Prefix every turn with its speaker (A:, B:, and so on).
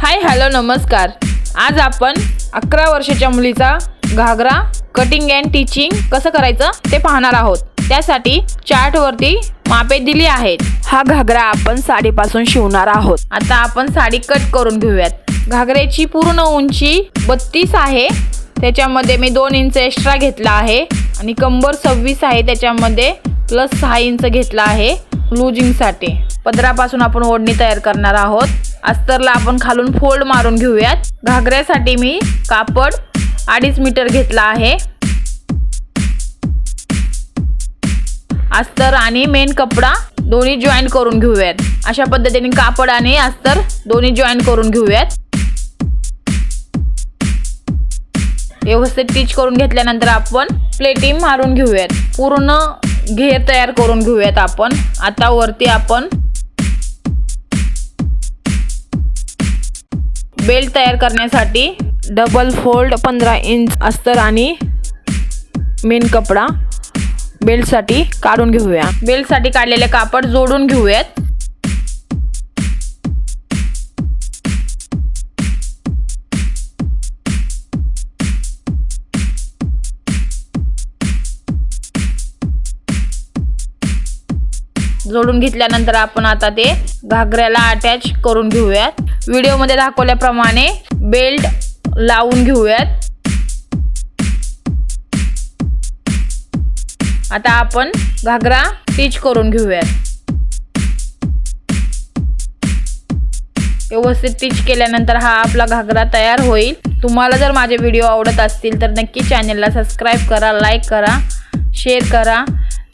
A: Hi hello नमस्कार. आज आपण अकरा वर्षाच्या मुलीचा घागरा कटिंग अँड टीचिंग कसं करायचं ते पाहणार आहोत. त्यासाठी चार्टवरती मापे दिली आहेत. हा घागरा आपण साडीपासून शिवणार आहोत. आता आपण साडी कट करून घेऊयात. घागऱ्याची पूर्ण उंची बत्तीस आहे. त्याच्यामध्ये मी दोन इंच एक्स्ट्रा घेतला आहे. आणि कंबर सव्वीस आहे. त्याच्यामध्ये प्लस सहा इंच घेतला आहे. लुजिंगसाठी. पदरापासून आपण ओढणी तयार करणार आहोत. अस्तरला आपण खालून फोल्ड मारून घेऊयात. घागऱ्यासाठी मी कापड अडीच मीटर घेतला आहे. अस्तर आणि मेन कपडा दोन्ही जॉईन करून घेऊयात. अशा पद्धतीने कापड आणि अस्तर दोन्ही जॉईन करून घेऊयात. व्यवस्थित टीच करून घेतल्यानंतर आपण प्लेटिंग मारून घेऊयात. पूर्ण घेर तयार करून घेऊयात आपण. आता वरती आपण बेल्ट तयार करण्यासाठी डबल फोल्ड पंधरा इंच अस्तर आणि मेन कपडा बेल्टसाठी काढून घेऊया. बेल्टसाठी काढलेले कापड जोडून घेऊयात. जोडून घेतल्यानंतर आपण आता ते घागऱ्याला अटॅच करून घेऊयात. व्हिडिओमध्ये दाखवल्याप्रमाणे बेल्ट लावून घेऊयात. आता आपण घागरा टीच करून घेऊयात. व्यवस्थित टीच केल्यानंतर हा आपला घागरा तयार होईल. तुम्हाला जर माझे व्हिडिओ आवडत असतील तर नक्की चॅनलला सबस्क्राईब करा लाईक करा शेअर करा.